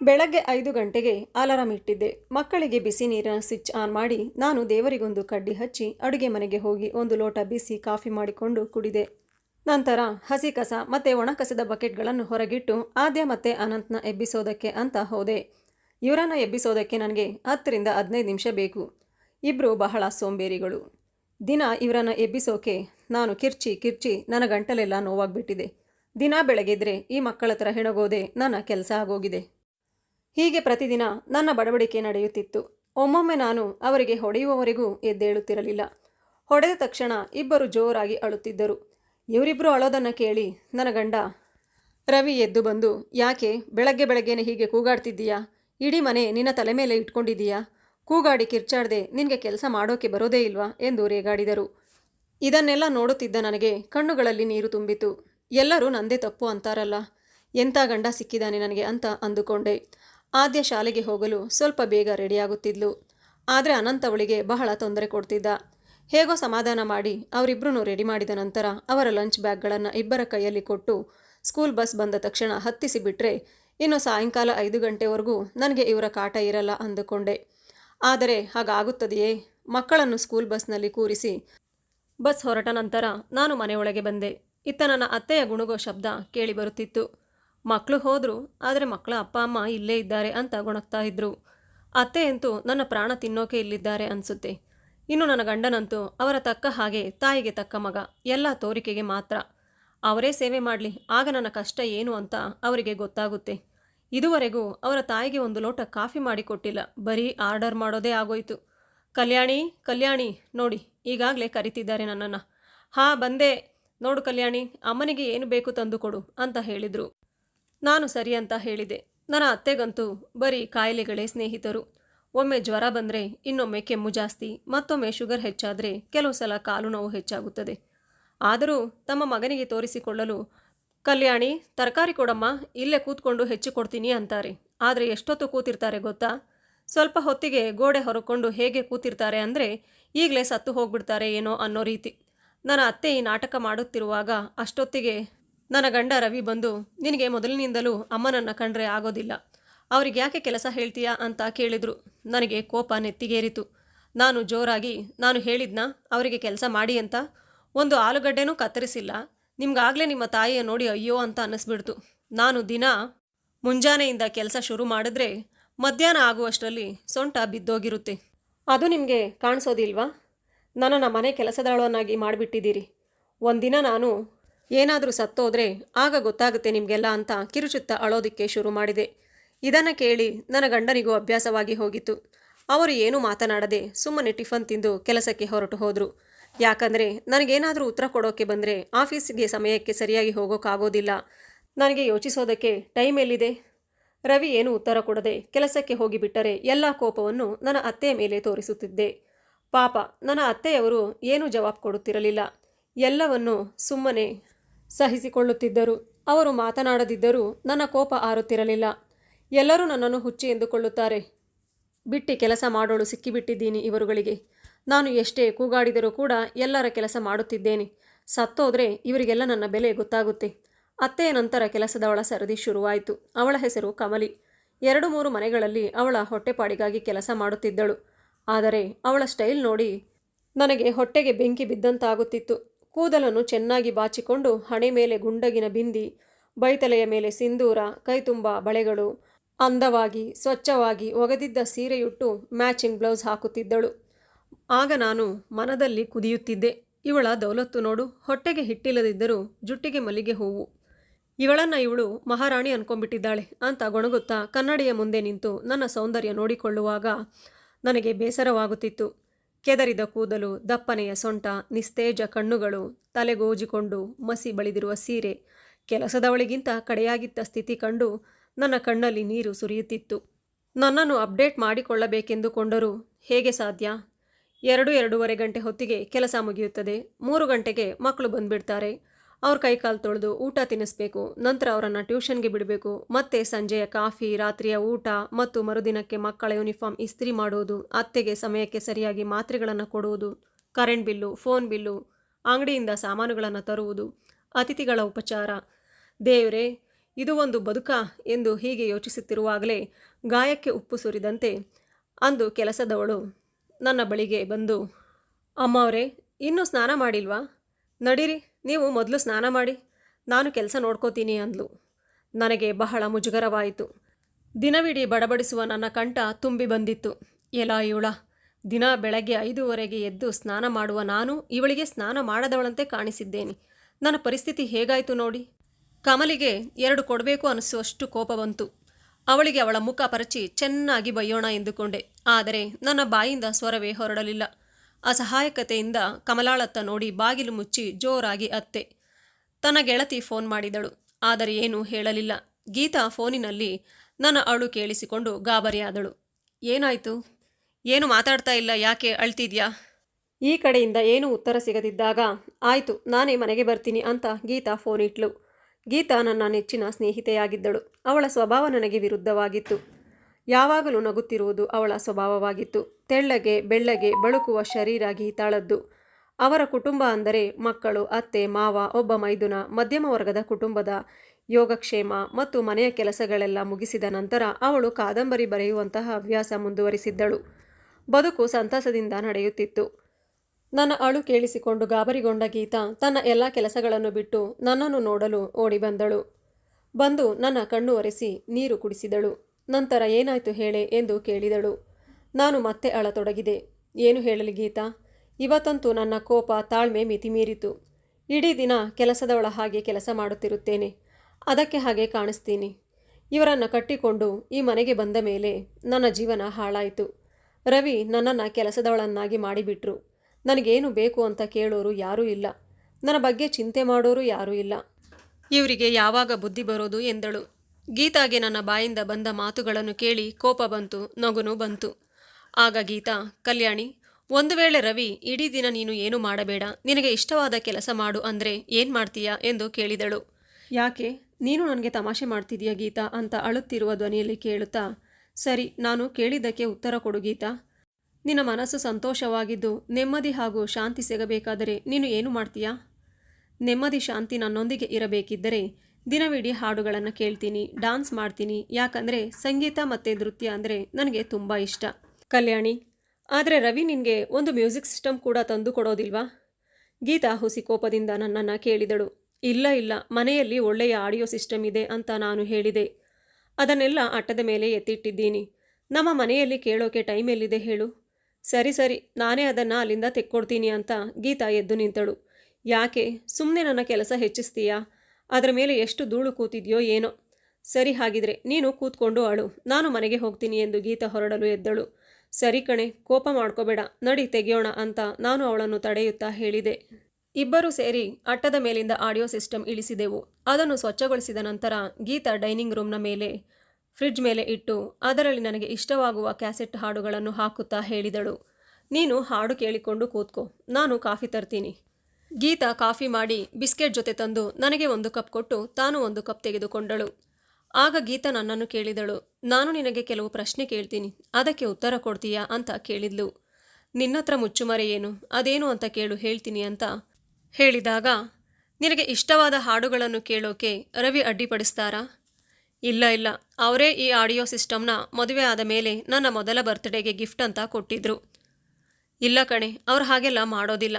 ಬೆಳಗ್ಗೆ ಐದು ಗಂಟೆಗೆ ಅಲಾರಾಮ್ ಇಟ್ಟಿದ್ದೆ. ಮಕ್ಕಳಿಗೆ ಬಿಸಿ ನೀರಿನ ಸ್ವಿಚ್ ಆನ್ ಮಾಡಿ ನಾನು ದೇವರಿಗೊಂದು ಕಡ್ಡಿ ಹಚ್ಚಿ ಅಡುಗೆ ಮನೆಗೆ ಹೋಗಿ ಒಂದು ಲೋಟ ಬಿಸಿ ಕಾಫಿ ಮಾಡಿಕೊಂಡು ಕುಡಿದೆ. ನಂತರ ಹಸಿ ಕಸ ಮತ್ತು ಒಣ ಕಸದ ಬಕೆಟ್ಗಳನ್ನು ಹೊರಗಿಟ್ಟು ಆದ್ಯ ಮತ್ತೆ ಅನಂತನ ಎಬ್ಬಿಸೋದಕ್ಕೆ ಅಂತ ಹೋದೆ. ಇವರನ್ನು ಎಬ್ಬಿಸೋದಕ್ಕೆ ನನಗೆ ಹತ್ತರಿಂದ ಹದಿನೈದು ನಿಮಿಷ ಬೇಕು. ಇಬ್ಬರು ಬಹಳ ಸೋಂಬೇರಿಗಳು. ದಿನ ಇವರನ್ನು ಎಬ್ಬಿಸೋಕೆ ನಾನು ಕಿರ್ಚಿ ಕಿರ್ಚಿ ನನ್ನ ಗಂಟಲೆಲ್ಲ ನೋವಾಗಿಬಿಟ್ಟಿದೆ. ದಿನ ಬೆಳಗಿದ್ರೆ ಈ ಮಕ್ಕಳ ಹತ್ರ ಹೆಣಗೋದೆ ನನ್ನ ಕೆಲಸ ಆಗೋಗಿದೆ. ಹೀಗೆ ಪ್ರತಿದಿನ ನನ್ನ ಬಡಬಡಿಕೆ ನಡೆಯುತ್ತಿತ್ತು. ಒಮ್ಮೊಮ್ಮೆ ನಾನು ಅವರಿಗೆ ಹೊಡೆಯುವವರೆಗೂ ಎದ್ದೇಳುತ್ತಿರಲಿಲ್ಲ. ಹೊಡೆದ ತಕ್ಷಣ ಇಬ್ಬರು ಜೋರಾಗಿ ಅಳುತ್ತಿದ್ದರು. ಇವರಿಬ್ಬರು ಅಳೋದನ್ನು ಕೇಳಿ ನನ್ನ ಗಂಡ, ರವಿ ಎದ್ದು ಬಂದು, ಯಾಕೆ ಬೆಳಗ್ಗೆ ಬೆಳಗ್ಗೆನೆ ಹೀಗೆ ಕೂಗಾಡ್ತಿದ್ದೀಯಾ? ಇಡೀ ಮನೆ ನಿನ್ನ ತಲೆ ಮೇಲೆ ಇಟ್ಕೊಂಡಿದ್ದೀಯಾ? ಕೂಗಾಡಿ ಕಿರ್ಚಾಡದೆ ನಿನಗೆ ಕೆಲಸ ಮಾಡೋಕೆ ಬರೋದೇ ಇಲ್ವಾ? ಎಂದು ರೇಗಾಡಿದರು. ಇದನ್ನೆಲ್ಲ ನೋಡುತ್ತಿದ್ದ ನನಗೆ ಕಣ್ಣುಗಳಲ್ಲಿ ನೀರು ತುಂಬಿತು. ಎಲ್ಲರೂ ನಂದೇ ತಪ್ಪು ಅಂತಾರಲ್ಲ. ಎಂಥ ಗಂಡ ಸಿಕ್ಕಿದ್ದಾನೆ ನನಗೆ ಅಂತ ಅಂದುಕೊಂಡೆ. ಆದ್ಯ ಶಾಲೆಗೆ ಹೋಗಲು ಸ್ವಲ್ಪ ಬೇಗ ರೆಡಿಯಾಗುತ್ತಿದ್ಲು. ಆದರೆ ಅನಂತ್ ಅವಳಿಗೆ ಬಹಳ ತೊಂದರೆ ಕೊಡ್ತಿದ್ದ. ಹೇಗೋ ಸಮಾಧಾನ ಮಾಡಿ ಅವರಿಬ್ಬರೂ ರೆಡಿ ಮಾಡಿದ ನಂತರ ಅವರ ಲಂಚ್ ಬ್ಯಾಗ್ಗಳನ್ನು ಇಬ್ಬರ ಕೈಯಲ್ಲಿ ಕೊಟ್ಟು ಸ್ಕೂಲ್ ಬಸ್ ಬಂದ ತಕ್ಷಣ ಹತ್ತಿಸಿ ಬಿಟ್ಟರೆ ಇನ್ನು ಸಾಯಂಕಾಲ ಐದು ಗಂಟೆವರೆಗೂ ನನಗೆ ಇವರ ಕಾಟ ಇರಲ್ಲ ಅಂದುಕೊಂಡೆ. ಆದರೆ ಹಾಗಾಗುತ್ತದೆಯೇ? ಮಕ್ಕಳನ್ನು ಸ್ಕೂಲ್ ಬಸ್ನಲ್ಲಿ ಕೂರಿಸಿ ಬಸ್ ಹೊರಟ ನಂತರ ನಾನು ಮನೆಯೊಳಗೆ ಬಂದೆ. ಇತ್ತ ನನ್ನ ಅತ್ತೆಯ ಗುಣಗೋ ಶಬ್ದ ಕೇಳಿ ಬರುತ್ತಿತ್ತು. ಮಕ್ಕಳು ಹೋದರು, ಆದರೆ ಮಕ್ಕಳ ಅಪ್ಪ, ಅಮ್ಮ ಇಲ್ಲೇ ಇದ್ದಾರೆ ಅಂತ ಗೊಣಗ್ತಾ ಇದ್ರು. ಅತ್ತೆಯಂತೂ ನನ್ನ ಪ್ರಾಣ ತಿನ್ನೋಕೆ ಇಲ್ಲಿದ್ದಾರೆ ಅನಿಸುತ್ತೆ. ಇನ್ನು ನನ್ನ ಗಂಡನಂತೂ ಅವರ ತಕ್ಕ ಹಾಗೆ ತಾಯಿಗೆ ತಕ್ಕ ಮಗ, ಎಲ್ಲ ತೋರಿಕೆಗೆ ಮಾತ್ರ. ಅವರೇ ಸೇವೆ ಮಾಡಲಿ, ಆಗ ನನ್ನ ಕಷ್ಟ ಏನು ಅಂತ ಅವರಿಗೆ ಗೊತ್ತಾಗುತ್ತೆ. ಇದುವರೆಗೂ ಅವರ ತಾಯಿಗೆ ಒಂದು ಲೋಟ ಕಾಫಿ ಮಾಡಿಕೊಟ್ಟಿಲ್ಲ ಬರೀ ಆರ್ಡರ್ ಮಾಡೋದೇ ಆಗೋಯ್ತು. ಕಲ್ಯಾಣಿ ಕಲ್ಯಾಣಿ, ನೋಡಿ, ಈಗಾಗಲೇ ಕರಿತಿದ್ದಾರೆ ನನ್ನನ್ನು. ಹಾಂ, ಬಂದೆ. ನೋಡು ಕಲ್ಯಾಣಿ, ಅಮ್ಮನಿಗೆ ಏನು ಬೇಕು ತಂದುಕೊಡು ಅಂತ ಹೇಳಿದರು. ನಾನು ಸರಿ ಅಂತ ಹೇಳಿದೆ. ನನ್ನ ಅತ್ತೆಗಂತೂ ಬರೀ ಕಾಯಿಲೆಗಳೇ ಸ್ನೇಹಿತರು. ಒಮ್ಮೆ ಜ್ವರ ಬಂದರೆ ಇನ್ನೊಮ್ಮೆ ಕೆಮ್ಮು ಜಾಸ್ತಿ, ಮತ್ತೊಮ್ಮೆ ಶುಗರ್ ಹೆಚ್ಚಾದರೆ ಕೆಲವು ಸಲ ಕಾಲು ನೋವು ಹೆಚ್ಚಾಗುತ್ತದೆ. ಆದರೂ ತಮ್ಮ ಮಗನಿಗೆ ತೋರಿಸಿಕೊಳ್ಳಲು, ಕಲ್ಯಾಣಿ, ತರಕಾರಿ ಕೊಡಮ್ಮ, ಇಲ್ಲೇ ಕೂತ್ಕೊಂಡು ಹೆಚ್ಚು ಕೊಡ್ತೀನಿ ಅಂತಾರೆ. ಆದರೆ ಎಷ್ಟೊತ್ತು ಕೂತಿರ್ತಾರೆ ಗೊತ್ತಾ? ಸ್ವಲ್ಪ ಹೊತ್ತಿಗೆ ಗೋಡೆ ಹೊರಕೊಂಡು ಹೇಗೆ ಕೂತಿರ್ತಾರೆ ಅಂದರೆ, ಈಗಲೇ ಸತ್ತು ಹೋಗ್ಬಿಡ್ತಾರೆ ಏನೋ ಅನ್ನೋ ರೀತಿ. ನನ್ನ ಅತ್ತೆ ಈ ನಾಟಕ ಮಾಡುತ್ತಿರುವಾಗ ಅಷ್ಟೊತ್ತಿಗೆ ನನ್ನ ಗಂಡ ರವಿ ಬಂದು, ನಿನಗೆ ಮೊದಲಿನಿಂದಲೂ ಅಮ್ಮನನ್ನು ಕಂಡ್ರೆ ಆಗೋದಿಲ್ಲ. ಅವ್ರಿಗೆ ಯಾಕೆ ಕೆಲಸ ಹೇಳ್ತೀಯಾ ಅಂತ ಕೇಳಿದರು. ನನಗೆ ಕೋಪ ನೆತ್ತಿಗೇರಿತು. ನಾನು ಜೋರಾಗಿ, ನಾನು ಹೇಳಿದ್ನ, ಅವರಿಗೆ ಕೆಲಸ ಮಾಡಿ ಅಂತ. ಒಂದು ಆಲೂಗಡ್ಡೆನೂ ಕತ್ತರಿಸಿಲ್ಲ. ನಿಮ್ಗಾಗಲೇ ನಿಮ್ಮ ತಾಯಿಯ ನೋಡಿ ಅಯ್ಯೋ ಅಂತ ಅನ್ನಿಸ್ಬಿಡ್ತು. ನಾನು ದಿನ ಮುಂಜಾನೆಯಿಂದ ಕೆಲಸ ಶುರು ಮಾಡಿದ್ರೆ, ಮಧ್ಯಾಹ್ನ ಆಗುವಷ್ಟರಲ್ಲಿ ಸೊಂಟ ಬಿದ್ದೋಗಿರುತ್ತೆ. ಅದು ನಿಮಗೆ ಕಾಣಿಸೋದಿಲ್ವಾ? ನನ್ನನ್ನು ಮನೆ ಕೆಲಸದಾಳನ್ನಾಗಿ ಮಾಡಿಬಿಟ್ಟಿದ್ದೀರಿ. ಒಂದಿನ ನಾನು ಏನಾದರೂ ಸತ್ತೋದ್ರೆ ಆಗ ಗೊತ್ತಾಗುತ್ತೆ ನಿಮಗೆಲ್ಲ ಅಂತ ಕಿರುಚುತ್ತ ಅಳೋದಿಕ್ಕೆ ಶುರು ಮಾಡಿದೆ. ಇದನ್ನು ಕೇಳಿ ನನ್ನ ಗಂಡನಿಗೂ ಅಭ್ಯಾಸವಾಗಿ ಹೋಗಿತ್ತು. ಅವರು ಏನೂ ಮಾತನಾಡದೆ ಸುಮ್ಮನೆ ಟಿಫನ್ ತಿಂದು ಕೆಲಸಕ್ಕೆ ಹೊರಟು ಹೋದರು. ಯಾಕಂದರೆ ನನಗೇನಾದರೂ ಉತ್ತರ ಕೊಡೋಕ್ಕೆ ಬಂದರೆ ಆಫೀಸಿಗೆ ಸಮಯಕ್ಕೆ ಸರಿಯಾಗಿ ಹೋಗೋಕ್ಕಾಗೋದಿಲ್ಲ ನನಗೆ ಯೋಚಿಸೋದಕ್ಕೆ ಟೈಮ್ ಎಲ್ಲಿದೆ? ರವಿ ಏನು ಉತ್ತರ ಕೊಡದೆ ಕೆಲಸಕ್ಕೆ ಹೋಗಿಬಿಟ್ಟರೆ ಎಲ್ಲ ಕೋಪವನ್ನು ನನ್ನ ಅತ್ತೆಯ ಮೇಲೆ ತೋರಿಸುತ್ತಿದ್ದೆ. ಪಾಪ, ನನ್ನ ಅತ್ತೆಯವರು ಏನೂ ಜವಾಬ್ ಕೊಡುತ್ತಿರಲಿಲ್ಲ. ಎಲ್ಲವನ್ನು ಸುಮ್ಮನೆ ಸಹಿಸಿಕೊಳ್ಳುತ್ತಿದ್ದರು. ಅವರು ಮಾತನಾಡದಿದ್ದರೂ ನನ್ನ ಕೋಪ ಆರುತ್ತಿರಲಿಲ್ಲ. ಎಲ್ಲರೂ ನನ್ನನ್ನು ಹುಚ್ಚಿ ಎಂದುಕೊಳ್ಳುತ್ತಾರೆ. ಬಿಟ್ಟಿ ಕೆಲಸ ಮಾಡೋಳು ಸಿಕ್ಕಿಬಿಟ್ಟಿದ್ದೀನಿ ಇವರುಗಳಿಗೆ. ನಾನು ಎಷ್ಟೇ ಕೂಗಾಡಿದರೂ ಕೂಡ ಎಲ್ಲರ ಕೆಲಸ ಮಾಡುತ್ತಿದ್ದೇನೆ. ಸತ್ತೋದ್ರೆ ಇವರಿಗೆಲ್ಲ ನನ್ನ ಬೆಲೆ ಗೊತ್ತಾಗುತ್ತೆ. ಅತ್ತೆಯ ನಂತರ ಕೆಲಸದವಳ ಸರದಿ ಶುರುವಾಯಿತು. ಅವಳ ಹೆಸರು ಕಮಲಿ. ಎರಡು ಮೂರು ಮನೆಗಳಲ್ಲಿ ಅವಳ ಹೊಟ್ಟೆಪಾಡಿಗಾಗಿ ಕೆಲಸ ಮಾಡುತ್ತಿದ್ದಳು. ಆದರೆ ಅವಳ ಸ್ಟೈಲ್ ನೋಡಿ ನನಗೆ ಹೊಟ್ಟೆಗೆ ಬೆಂಕಿ ಬಿದ್ದಂತಾಗುತ್ತಿತ್ತು. ಕೂದಲನ್ನು ಚೆನ್ನಾಗಿ ಬಾಚಿಕೊಂಡು ಹಣೆ ಮೇಲೆ ಗುಂಡಗಿನ ಬಿಂದಿ, ಬೈತಲೆಯ ಮೇಲೆ ಸಿಂಧೂರ ಕೈತುಂಬ ಬಳೆಗಳು ಅಂದವಾಗಿ ಸ್ವಚ್ಛವಾಗಿ ಒಗೆದಿದ್ದ ಸೀರೆಯುಟ್ಟು ಮ್ಯಾಚಿಂಗ್ ಬ್ಲೌಸ್ ಹಾಕುತ್ತಿದ್ದಳು. ಆಗ ನಾನು ಮನದಲ್ಲಿ ಕುದಿಯುತ್ತಿದ್ದೆ. ಇವಳ ದೌಲತ್ತು ನೋಡು, ಹೊಟ್ಟೆಗೆ ಹಿಟ್ಟಿಲ್ಲದಿದ್ದರೂ ಜುಟ್ಟಿಗೆ ಮಲ್ಲಿಗೆ ಹೂವು. ಇವಳನ್ನ ಇವಳು ಮಹಾರಾಣಿ ಅನ್ಕೊಂಡ್ಬಿಟ್ಟಿದ್ದಾಳೆ ಅಂತ ಗೊಣಗುತ್ತಾ ಕನ್ನಡಿಯ ಮುಂದೆ ನಿಂತು ನನ್ನ ಸೌಂದರ್ಯ ನೋಡಿಕೊಳ್ಳುವಾಗ ನನಗೆ ಬೇಸರವಾಗುತ್ತಿತ್ತು. ಕೆದರಿದ ಕೂದಲು, ದಪ್ಪನೆಯ ಸೊಂಟ, ನಿಸ್ತೇಜ ಕಣ್ಣುಗಳು, ತಲೆಗೋಜಿಕೊಂಡು ಮಸಿ ಬಳಿದಿರುವ ಸೀರೆ, ಕೆಲಸದವಳಿಗಿಂತ ಕಡೆಯಾಗಿದ್ದ ಸ್ಥಿತಿ ಕಂಡು ನನ್ನ ಕಣ್ಣಲ್ಲಿ ನೀರು ಸುರಿಯುತ್ತಿತ್ತು. ನನ್ನನ್ನು ಅಪ್ಡೇಟ್ ಮಾಡಿಕೊಳ್ಳಬೇಕೆಂದುಕೊಂಡರೂ ಹೇಗೆ ಸಾಧ್ಯ? ಎರಡು ಎರಡೂವರೆ ಗಂಟೆ ಹೊತ್ತಿಗೆ ಕೆಲಸ ಮುಗಿಯುತ್ತದೆ. ಮೂರು ಗಂಟೆಗೆ ಮಕ್ಕಳು ಬಂದುಬಿಡ್ತಾರೆ. ಅವ್ರ ಕೈಕಾಲು ತೊಳೆದು ಊಟ ತಿನ್ನಿಸ್ಬೇಕು ನಂತರ ಅವರನ್ನು ಟ್ಯೂಷನ್ಗೆ ಬಿಡಬೇಕು, ಮತ್ತೆ ಸಂಜೆಯ ಕಾಫಿ, ರಾತ್ರಿಯ ಊಟ ಮತ್ತು ಮರುದಿನಕ್ಕೆ ಮಕ್ಕಳ ಯೂನಿಫಾರ್ಮ್ ಇಸ್ತ್ರಿ ಮಾಡುವುದು ಅತ್ತೆಗೆ ಸಮಯಕ್ಕೆ ಸರಿಯಾಗಿ ಮಾತ್ರೆಗಳನ್ನು ಕೊಡುವುದು, ಕರೆಂಟ್ ಬಿಲ್ಲು, ಫೋನ್ ಬಿಲ್ಲು, ಅಂಗಡಿಯಿಂದ ಸಾಮಾನುಗಳನ್ನು ತರುವುದು, ಅತಿಥಿಗಳ ಉಪಚಾರ. ದೇವರೇ, ಇದು ಒಂದು ಬದುಕ ಎಂದು ಹೀಗೆ ಯೋಚಿಸುತ್ತಿರುವಾಗಲೇ ಗಾಯಕ್ಕೆ ಉಪ್ಪು ಸುರಿದಂತೆ ಅಂದು ಕೆಲಸದವಳು ನನ್ನ ಬಳಿಗೆ ಬಂದು, ಅಮ್ಮವರೇ, ಇನ್ನೂ ಸ್ನಾನ ಮಾಡಿಲ್ವಾ? ನಡೀರಿ, ನೀವು ಮೊದಲು ಸ್ನಾನ ಮಾಡಿ, ನಾನು ಕೆಲಸ ನೋಡ್ಕೋತೀನಿ ಅಂದ್ಲು. ನನಗೆ ಬಹಳ ಮುಜುಗರವಾಯಿತು. ದಿನವಿಡೀ ಬಡಬಡಿಸುವ ನನ್ನ ಕಂಠ ತುಂಬಿ ಬಂದಿತ್ತು. ಎಲ ಇವಳ, ದಿನ ಬೆಳಗ್ಗೆ ಐದೂವರೆಗೆ ಎದ್ದು ಸ್ನಾನ ಮಾಡುವ ನಾನು ಇವಳಿಗೆ ಸ್ನಾನ ಮಾಡದವಳಂತೆ ಕಾಣಿಸಿದ್ದೇನೆ. ನನ್ನ ಪರಿಸ್ಥಿತಿ ಹೇಗಾಯಿತು ನೋಡಿ? ಕಮಲಿಗೆ ಎರಡು ಕೊಡಬೇಕು ಅನಿಸುವಷ್ಟು ಕೋಪ ಬಂತು. ಅವಳಿಗೆ ಅವಳ ಮುಖ ಪರಚಿ ಚೆನ್ನಾಗಿ ಬೈಯೋಣ ಎಂದುಕೊಂಡೆ. ಆದರೆ ನನ್ನ ಬಾಯಿಂದ ಸ್ವರವೇ ಹೊರಡಲಿಲ್ಲ. ಅಸಹಾಯಕತೆಯಿಂದ ಕಮಲಾಳತ್ತ ನೋಡಿ ಬಾಗಿಲು ಮುಚ್ಚಿ ಜೋರಾಗಿ ಅತ್ತೆ. ತನ್ನ ಗೆಳತಿ ಫೋನ್ ಮಾಡಿದಳು. ಆದರೆ ಏನೂ ಹೇಳಲಿಲ್ಲ. ಗೀತಾ ಫೋನಿನಲ್ಲಿ ನನ್ನ ಅಳು ಕೇಳಿಸಿಕೊಂಡು ಗಾಬರಿಯಾದಳು. ಏನಾಯಿತು? ಏನು ಮಾತಾಡ್ತಾ ಇಲ್ಲ? ಯಾಕೆ ಅಳ್ತಿದ್ಯಾ? ಈ ಕಡೆಯಿಂದ ಏನೂ ಉತ್ತರ ಸಿಗದಿದ್ದಾಗ, ಆಯಿತು, ನಾನೇ ಮನೆಗೆ ಬರ್ತೀನಿ ಅಂತ ಗೀತಾ ಫೋನ್ ಇಟ್ಲು. ಗೀತಾ ನನ್ನ ನೆಚ್ಚಿನ ಸ್ನೇಹಿತೆಯಾಗಿದ್ದಳು. ಅವಳ ಸ್ವಭಾವ ನನಗೆ ವಿರುದ್ಧವಾಗಿತ್ತು. ಯಾವಾಗಲೂ ನಗುತ್ತಿರುವುದು ಅವಳ ಸ್ವಭಾವವಾಗಿತ್ತು. ತೆಳ್ಳಗೆ, ಬೆಳ್ಳಗೆ ಬಳುಕುವ ಶರೀರ ಗೀತಾಳದ್ದು. ಅವರ ಕುಟುಂಬ ಅಂದರೆ ಮಕ್ಕಳು, ಅತ್ತೆ, ಮಾವ, ಒಬ್ಬ ಮೈದುನ, ಮಧ್ಯಮ ವರ್ಗದ ಕುಟುಂಬದ ಯೋಗಕ್ಷೇಮ ಮತ್ತು ಮನೆಯ ಕೆಲಸಗಳೆಲ್ಲ ಮುಗಿಸಿದ ನಂತರ ಅವಳು ಕಾದಂಬರಿ ಬರೆಯುವಂತಹ ಹವ್ಯಾಸ ಮುಂದುವರಿಸಿದ್ದಳು. ಬದುಕು ಸಂತಸದಿಂದ ನಡೆಯುತ್ತಿತ್ತು. ನನ್ನ ಅಳು ಕೇಳಿಸಿಕೊಂಡು ಗಾಬರಿಗೊಂಡ ಗೀತಾ ತನ್ನ ಎಲ್ಲ ಕೆಲಸಗಳನ್ನು ಬಿಟ್ಟು ನನ್ನನ್ನು ನೋಡಲು ಓಡಿ ಬಂದಳು ಬಂದು ನನ್ನ ಕಣ್ಣು ಒರೆಸಿ ನೀರು ಕುಡಿಸಿದಳು. ನಂತರ ಏನಾಯ್ತು ಹೇಳೆ ಎಂದು ಕೇಳಿದಳು. ನಾನು ಮತ್ತೆ ಅಳತೊಡಗಿದೆ. ಏನು ಹೇಳಲಿ ಗೀತಾ? ಇವತ್ತಂತೂ ನನ್ನ ಕೋಪ ತಾಳ್ಮೆ ಮಿತಿಮೀರಿತು ಇಡೀ ದಿನ ಕೆಲಸದವಳ ಹಾಗೆ ಕೆಲಸ ಮಾಡುತ್ತಿರುತ್ತೇನೆ. ಅದಕ್ಕೆ ಹಾಗೆ ಕಾಣಿಸ್ತೀನಿ. ಇವರನ್ನು ಕಟ್ಟಿಕೊಂಡು ಈ ಮನೆಗೆ ಬಂದ ಮೇಲೆ ನನ್ನ ಜೀವನ ಹಾಳಾಯಿತು. ರವಿ ನನ್ನನ್ನು ಕೆಲಸದವಳನ್ನಾಗಿ ಮಾಡಿಬಿಟ್ರು. ನನಗೇನು ಬೇಕು ಅಂತ ಕೇಳೋರು ಯಾರೂ ಇಲ್ಲ. ನನ್ನ ಬಗ್ಗೆ ಚಿಂತೆ ಮಾಡೋರು ಯಾರೂ ಇಲ್ಲ. ಇವರಿಗೆ ಯಾವಾಗ ಬುದ್ಧಿ ಬರೋದು ಎಂದಳು. ಗೀತಾಗೆ ನನ್ನ ಬಾಯಿಂದ ಬಂದ ಮಾತುಗಳನ್ನು ಕೇಳಿ ಕೋಪ ಬಂತು, ನಗುನು ಬಂತು. ಆಗ ಗೀತಾ, ಕಲ್ಯಾಣಿ, ಒಂದು ವೇಳೆ ರವಿ, ಇಡೀ ದಿನ ನೀನು ಏನು ಮಾಡಬೇಡ, ನಿನಗೆ ಇಷ್ಟವಾದ ಕೆಲಸ ಮಾಡು ಅಂದರೆ ಏನು ಮಾಡ್ತೀಯಾ? ಎಂದು ಕೇಳಿದಳು. ಯಾಕೆ? ನೀನು ನನಗೆ ತಮಾಷೆ ಮಾಡ್ತಿದೀಯ ಗೀತಾ? ಅಂತ ಅಳುತ್ತಿರುವ ಧ್ವನಿಯಲ್ಲಿ ಕೇಳುತ್ತಾ, ಸರಿ, ನಾನು ಕೇಳಿದ್ದಕ್ಕೆ ಉತ್ತರ ಕೊಡು ಗೀತಾ. ನಿನ್ನ ಮನಸ್ಸು ಸಂತೋಷವಾಗಿದ್ದು, ನೆಮ್ಮದಿ ಹಾಗೂ ಶಾಂತಿ ಸಿಗಬೇಕಾದರೆ ನೀನು ಏನು ಮಾಡ್ತೀಯಾ? ನೆಮ್ಮದಿ, ಶಾಂತಿ ನನ್ನೊಂದಿಗೆ ಇರಬೇಕಿದ್ದರೆ ದಿನವಿಡೀ ಹಾಡುಗಳನ್ನು ಕೇಳ್ತೀನಿ, ಡಾನ್ಸ್ ಮಾಡ್ತೀನಿ. ಯಾಕಂದರೆ ಸಂಗೀತ ಮತ್ತು ನೃತ್ಯ ಅಂದರೆ ನನಗೆ ತುಂಬ ಇಷ್ಟ. ಕಲ್ಯಾಣಿ, ಆದರೆ ರವಿ ನಿನಗೆ ಒಂದು ಮ್ಯೂಸಿಕ್ ಸಿಸ್ಟಮ್ ಕೂಡ ತಂದು ಕೊಡೋದಿಲ್ವಾ? ಗೀತಾ ಹುಸಿ ಕೋಪದಿಂದ ನನ್ನನ್ನು ಕೇಳಿದಳು. ಇಲ್ಲ ಇಲ್ಲ, ಮನೆಯಲ್ಲಿ ಒಳ್ಳೆಯ ಆಡಿಯೋ ಸಿಸ್ಟಮ್ ಇದೆ ಅಂತ ನಾನು ಹೇಳಿದೆ. ಅದನ್ನೆಲ್ಲ ಅಟ್ಟದ ಮೇಲೆ ಎತ್ತಿಟ್ಟಿದ್ದೀನಿ. ನಮ್ಮ ಮನೆಯಲ್ಲಿ ಕೇಳೋಕೆ ಟೈಮ್ ಎಲ್ಲಿದೆ ಹೇಳು? ಸರಿ ಸರಿ, ನಾನೇ ಅದನ್ನು ಅಲ್ಲಿಂದ ತೆಕ್ಕೊಡ್ತೀನಿ ಅಂತ ಗೀತಾ ಎದ್ದು ನಿಂತಳು. ಯಾಕೆ ಸುಮ್ಮನೆ ನನ್ನ ಕೆಲಸ ಹೆಚ್ಚಿಸ್ತೀಯಾ? ಅದರ ಮೇಲೆ ಎಷ್ಟು ಧೂಳು ಕೂತಿದೆಯೋ ಏನೋ. ಸರಿ ಹಾಗಿದ್ರೆ ನೀನು ಕೂತ್ಕೊಂಡು ಅಳು. ನಾನು ಮನೆಗೆ ಹೋಗ್ತೀನಿ ಎಂದು ಗೀತ ಹೊರಡಲು ಎದ್ದಳು. ಸರಿ ಕಣೆ, ಕೋಪ ಮಾಡ್ಕೋಬೇಡ. ನಡಿ, ತೆಗೆಯೋಣ ಅಂತ ನಾನು ಅವಳನ್ನು ತಡೆಯುತ್ತಾ ಹೇಳಿದೆ. ಇಬ್ಬರೂ ಸೇರಿ ಅಟ್ಟದ ಮೇಲಿಂದ ಆಡಿಯೋ ಸಿಸ್ಟಮ್ ಇಳಿಸಿದೆವು. ಅದನ್ನು ಸ್ವಚ್ಛಗೊಳಿಸಿದ ನಂತರ ಗೀತಾ ಡೈನಿಂಗ್ ರೂಮ್ನ ಮೇಲೆ, ಫ್ರಿಡ್ಜ್ ಮೇಲೆ ಇಟ್ಟು ಅದರಲ್ಲಿ ನನಗೆ ಇಷ್ಟವಾಗುವ ಕ್ಯಾಸೆಟ್ ಹಾಡುಗಳನ್ನು ಹಾಕುತ್ತಾ ಹೇಳಿದಳು. ನೀನು ಹಾಡು ಕೇಳಿಕೊಂಡು ಕೂತ್ಕೋ. ನಾನು ಕಾಫಿ ತರ್ತೀನಿ. ಗೀತಾ ಕಾಫಿ ಮಾಡಿ ಬಿಸ್ಕೆಟ್ ಜೊತೆ ತಂದು ನನಗೆ ಒಂದು ಕಪ್ ಕೊಟ್ಟು ತಾನು ಒಂದು ಕಪ್ ತೆಗೆದುಕೊಂಡಳು. ಆಗ ಗೀತಾ ನನ್ನನ್ನು ಕೇಳಿದಳು. ನಾನು ನಿನಗೆ ಕೆಲವು ಪ್ರಶ್ನೆ ಕೇಳ್ತೀನಿ. ಅದಕ್ಕೆ ಉತ್ತರ ಕೊಡ್ತೀಯಾ ಅಂತ ಕೇಳಿದ್ಲು. ನಿನ್ನತ್ರ ಮುಚ್ಚುಮರೆ ಏನು? ಅದೇನು ಅಂತ ಕೇಳು ಹೇಳ್ತೀನಿ ಅಂತ ಹೇಳಿದಾಗ, ನಿನಗೆ ಇಷ್ಟವಾದ ಹಾಡುಗಳನ್ನು ಕೇಳೋಕೆ ರವಿ ಅಡ್ಡಿಪಡಿಸ್ತಾರಾ? ಇಲ್ಲ ಇಲ್ಲ. ಅವರೇ ಈ ಆಡಿಯೋ ಸಿಸ್ಟಮ್ನ ಮದುವೆ ಆದ ಮೇಲೆ ನನ್ನ ಮೊದಲ ಬರ್ತ್ಡೇಗೆ ಗಿಫ್ಟ್ ಅಂತ ಕೊಟ್ಟಿದ್ರು. ಇಲ್ಲ ಕಣೆ, ಅವ್ರು ಹಾಗೆಲ್ಲ ಮಾಡೋದಿಲ್ಲ.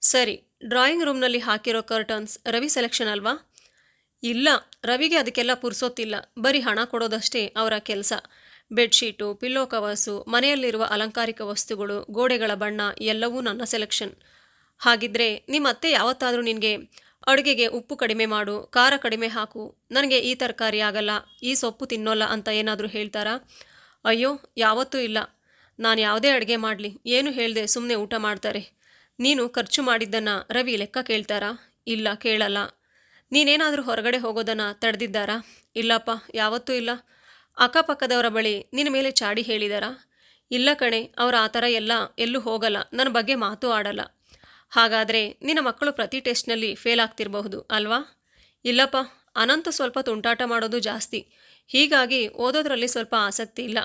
ಸರಿ ಡ್ರಾಯಿಂಗ್ ರೂಮ್ನಲ್ಲಿ ಹಾಕಿರೋ ಕರ್ಟನ್ಸ್ ರವಿ ಸೆಲೆಕ್ಷನ್ ಅಲ್ವಾ? ಇಲ್ಲ, ರವಿಗೆ ಅದಕ್ಕೆಲ್ಲ ಪುರ್ಸೋತಿಲ್ಲ ಬರೀ ಹಣ ಕೊಡೋದಷ್ಟೇ ಅವರ ಕೆಲಸ. ಬೆಡ್ಶೀಟು, ಪಿಲ್ಲೋ ಕವರ್ಸು, ಮನೆಯಲ್ಲಿರುವ ಅಲಂಕಾರಿಕ ವಸ್ತುಗಳು, ಗೋಡೆಗಳ ಬಣ್ಣ, ಎಲ್ಲವೂ ನನ್ನ ಸೆಲೆಕ್ಷನ್. ಹಾಗಿದ್ರೆ ನಿಮ್ಮ ಅತ್ತೆ ಯಾವತ್ತಾದರೂ ನಿನಗೆ ಅಡುಗೆಗೆ ಉಪ್ಪು ಕಡಿಮೆ ಮಾಡು, ಖಾರ ಕಡಿಮೆ ಹಾಕು, ನನಗೆ ಈ ತರಕಾರಿ ಆಗಲ್ಲ, ಈ ಸೊಪ್ಪು ತಿನ್ನೋಲ್ಲ ಅಂತ ಏನಾದರೂ ಹೇಳ್ತಾರಾ? ಅಯ್ಯೋ, ಯಾವತ್ತೂ ಇಲ್ಲ. ನಾನು ಯಾವುದೇ ಅಡುಗೆ ಮಾಡಲಿ, ಏನು ಹೇಳಿದೆ ಸುಮ್ಮನೆ ಊಟ ಮಾಡ್ತಾರೆ. ನೀನು ಖರ್ಚು ಮಾಡಿದ್ದನ್ನು ರವಿ ಲೆಕ್ಕ ಕೇಳ್ತಾರಾ? ಇಲ್ಲ, ಕೇಳಲ್ಲ. ನೀನೇನಾದರೂ ಹೊರಗಡೆ ಹೋಗೋದನ್ನು ತಡೆದಿದ್ದಾರಾ? ಇಲ್ಲಪ್ಪ, ಯಾವತ್ತೂ ಇಲ್ಲ. ಅಕ್ಕಪಕ್ಕದವರ ಬಳಿ ನಿನ್ನ ಮೇಲೆ ಚಾಡಿ ಹೇಳಿದಾರಾ? ಇಲ್ಲ ಕಣೆ, ಅವರು ಆ ಥರ ಎಲ್ಲ ಎಲ್ಲೂ ಹೋಗಲ್ಲ. ನನ್ನ ಬಗ್ಗೆ ಮಾತು ಆಡಲ್ಲ. ಹಾಗಾದರೆ ನಿನ್ನ ಮಕ್ಕಳು ಪ್ರತಿ ಟೆಸ್ಟ್ನಲ್ಲಿ ಫೇಲ್ ಆಗ್ತಿರಬಹುದು, ಅಲ್ವಾ? ಇಲ್ಲಪ್ಪ, ಅನಂತ ಸ್ವಲ್ಪ ತುಂಟಾಟ ಮಾಡೋದು ಜಾಸ್ತಿ. ಹೀಗಾಗಿ ಓದೋದ್ರಲ್ಲಿ ಸ್ವಲ್ಪ ಆಸಕ್ತಿ ಇಲ್ಲ.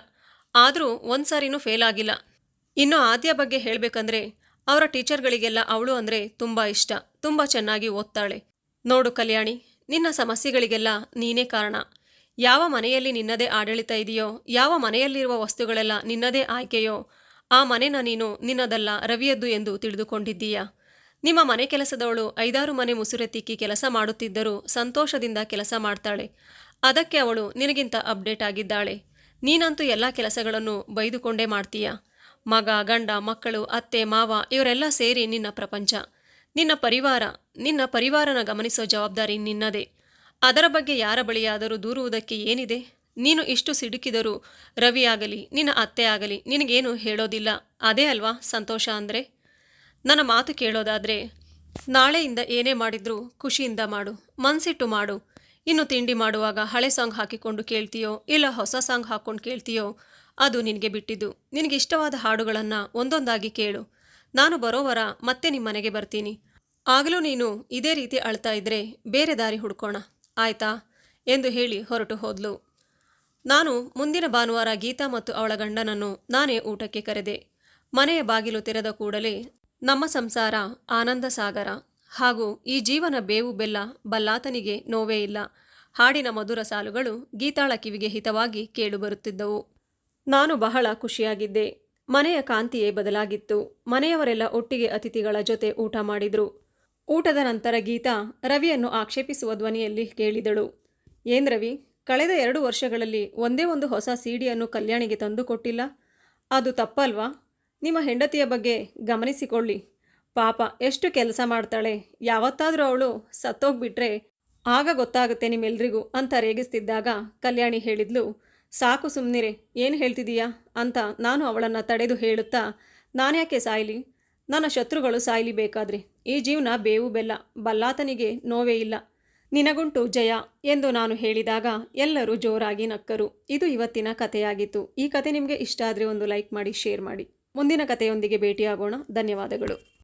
ಆದರೂ ಒಂದು ಸಾರಿನೂ ಫೇಲ್ ಆಗಿಲ್ಲ. ಇನ್ನು ಆದ್ಯ ಬಗ್ಗೆ ಹೇಳಬೇಕಂದ್ರೆ ಅವರ ಟೀಚರ್ಗಳಿಗೆಲ್ಲ ಅವಳು ಅಂದರೆ ತುಂಬ ಇಷ್ಟ, ತುಂಬ ಚೆನ್ನಾಗಿ ಓದ್ತಾಳೆ. ನೋಡು ಕಲ್ಯಾಣಿ, ನಿನ್ನ ಸಮಸ್ಯೆಗಳಿಗೆಲ್ಲ ನೀನೇ ಕಾರಣ. ಯಾವ ಮನೆಯಲ್ಲಿ ನಿನ್ನದೇ ಆಡಳಿತ ಇದೆಯೋ, ಯಾವ ಮನೆಯಲ್ಲಿರುವ ವಸ್ತುಗಳೆಲ್ಲ ನಿನ್ನದೇ ಆಯ್ಕೆಯೋ, ಆ ಮನೆನ ನೀನು ನಿನ್ನದಲ್ಲ ರವಿಯದ್ದು ಎಂದು ತಿಳಿದುಕೊಂಡಿದ್ದೀಯಾ? ನಿಮ್ಮ ಮನೆ ಕೆಲಸದವಳು ಐದಾರು ಮನೆ ಮುಸುರೆತ್ತಿಕ್ಕಿ ಕೆಲಸ ಮಾಡುತ್ತಿದ್ದರೂ ಸಂತೋಷದಿಂದ ಕೆಲಸ ಮಾಡ್ತಾಳೆ. ಅದಕ್ಕೆ ಅವಳು ನಿನಗಿಂತ ಅಪ್ಡೇಟ್ ಆಗಿದ್ದಾಳೆ. ನೀನಂತೂ ಎಲ್ಲ ಕೆಲಸಗಳನ್ನು ಬೈದುಕೊಂಡೇ ಮಾಡ್ತೀಯ? ಮಗ, ಗಂಡ, ಮಕ್ಕಳು, ಅತ್ತೆ, ಮಾವ ಇವರೆಲ್ಲ ಸೇರಿ ನಿನ್ನ ಪ್ರಪಂಚ. ನಿನ್ನ ಪರಿವಾರ, ನಿನ್ನ ಪರಿವಾರನ ಗಮನಿಸೋ ಜವಾಬ್ದಾರಿ ನಿನ್ನದೇ. ಅದರ ಬಗ್ಗೆ ಯಾರ ಬಳಿಯಾದರೂ ದೂರುವುದಕ್ಕೆ ಏನಿದೆ? ನೀನು ಇಷ್ಟು ಸಿಡುಕಿದರೂ ರವಿ ಆಗಲಿ, ನಿನ್ನ ಅತ್ತೆ ಆಗಲಿ ನಿನಗೇನು ಹೇಳೋದಿಲ್ಲ. ಅದೇ ಅಲ್ವಾ ಸಂತೋಷ ಅಂದರೆ? ನನ್ನ ಮಾತು ಕೇಳೋದಾದರೆ, ನಾಳೆಯಿಂದ ಏನೇ ಮಾಡಿದ್ರೂ ಖುಷಿಯಿಂದ ಮಾಡು, ಮನ್ಸಿಟ್ಟು ಮಾಡು. ಇನ್ನು ತಿಂಡಿ ಮಾಡುವಾಗ ಹಳೆ ಸಾಂಗ್ ಹಾಕಿಕೊಂಡು ಕೇಳ್ತೀಯೋ, ಇಲ್ಲ ಹೊಸ ಸಾಂಗ್ ಹಾಕ್ಕೊಂಡು ಕೇಳ್ತೀಯೋ ಅದು ನಿನಗೆ ಬಿಟ್ಟಿದ್ದು. ನಿನಗೆ ಇಷ್ಟವಾದ ಹಾಡುಗಳನ್ನು ಒಂದೊಂದಾಗಿ ಕೇಳು. ನಾನು ಬರೋವರ ಮತ್ತೆ ನಿಮ್ಮ ಮನೆಗೆ ಬರ್ತೀನಿ. ಆಗಲೂ ನೀನು ಇದೇ ರೀತಿ ಅಳ್ತಾ ಇದ್ರೆ ಬೇರೆ ದಾರಿ ಹುಡ್ಕೋಣ. ಆಯ್ತಾ? ಎಂದು ಹೇಳಿ ಹೊರಟು ಹೋದ್ಲು. ನಾನು ಮುಂದಿನ ಭಾನುವಾರ ಗೀತಾ ಮತ್ತು ಅವಳ ಗಂಡನನ್ನು ನಾನೇ ಊಟಕ್ಕೆ ಕರೆದೆ. ಮನೆಯ ಬಾಗಿಲು ತೆರೆದ ಕೂಡಲೇ ನಮ್ಮ ಸಂಸಾರ ಆನಂದ ಸಾಗರ. ಹಾಗೂ ಈ ಜೀವನ ಬೇವು ಬೆಲ್ಲ ಬಲ್ಲಾತನಿಗೆ ನೋವೇ ಇಲ್ಲ. ಹಾಡಿನ ಮಧುರ ಸಾಲುಗಳು ಗೀತಾಳ ಕಿವಿಗೆ ಹಿತವಾಗಿ ಕೇಳುಬರುತ್ತಿದ್ದವು ನಾನು ಬಹಳ ಖುಷಿಯಾಗಿದ್ದೆ. ಮನೆಯ ಕಾಂತಿಯೇ ಬದಲಾಗಿತ್ತು. ಮನೆಯವರೆಲ್ಲ ಒಟ್ಟಿಗೆ ಅತಿಥಿಗಳ ಜೊತೆ ಊಟ ಮಾಡಿದ್ರು. ಊಟದ ನಂತರ ಗೀತಾ ರವಿಯನ್ನು ಆಕ್ಷೇಪಿಸುವ ಧ್ವನಿಯಲ್ಲಿ ಕೇಳಿದಳು. ಏನ್ ರವಿ, ಕಳೆದ ಎರಡು ವರ್ಷಗಳಲ್ಲಿ ಒಂದೇ ಒಂದು ಹೊಸ ಸಿಡಿಯನ್ನು ಕಲ್ಯಾಣಿಗೆ ತಂದು ಕೊಟ್ಟಿಲ್ಲ? ಅದು ತಪ್ಪಲ್ವಾ? ನಿಮ್ಮ ಹೆಂಡತಿಯ ಬಗ್ಗೆ ಗಮನಿಸಿಕೊಳ್ಳಿ. ಪಾಪ, ಎಷ್ಟು ಕೆಲಸ ಮಾಡ್ತಾಳೆ? ಯಾವತ್ತಾದರೂ ಅವಳು ಸತ್ತೋಗ್ಬಿಟ್ರೆ ಆಗ ಗೊತ್ತಾಗುತ್ತೆ ನಿಮ್ಮೆಲ್ರಿಗೂ ಅಂತ ರೇಗಿಸ್ತಿದ್ದಾಗ ಕಲ್ಯಾಣಿ ಹೇಳಿದ್ಲು ಸಾಕು ಸುಮ್ಮನಿರೆ ಏನು ಹೇಳ್ತಿದೀಯಾ? ಅಂತ ನಾನು ಅವಳನ್ನು ತಡೆದು ಹೇಳುತ್ತಾ, ನಾನ್ಯಾಕೆ ಸಾಯ್ಲಿ? ನನ್ನ ಶತ್ರುಗಳು ಸಾಯ್ಲಿ ಬೇಕಾದ್ರೆ ಈ ಜೀವನ ಬೇವು ಬೆಲ್ಲ, ಬಲ್ಲಾತನಿಗೆ ನೋವೇ ಇಲ್ಲ. ನಿನಗುಂಟು ಜಯ ಎಂದು ನಾನು ಹೇಳಿದಾಗ ಎಲ್ಲರೂ ಜೋರಾಗಿ ನಕ್ಕರು. ಇದು ಇವತ್ತಿನ ಕಥೆಯಾಗಿತ್ತು. ಈ ಕತೆ ನಿಮಗೆ ಇಷ್ಟ ಆದರೆ ಒಂದು ಲೈಕ್ ಮಾಡಿ, ಶೇರ್ ಮಾಡಿ. ಮುಂದಿನ ಕಥೆಯೊಂದಿಗೆ ಭೇಟಿಯಾಗೋಣ. ಧನ್ಯವಾದಗಳು.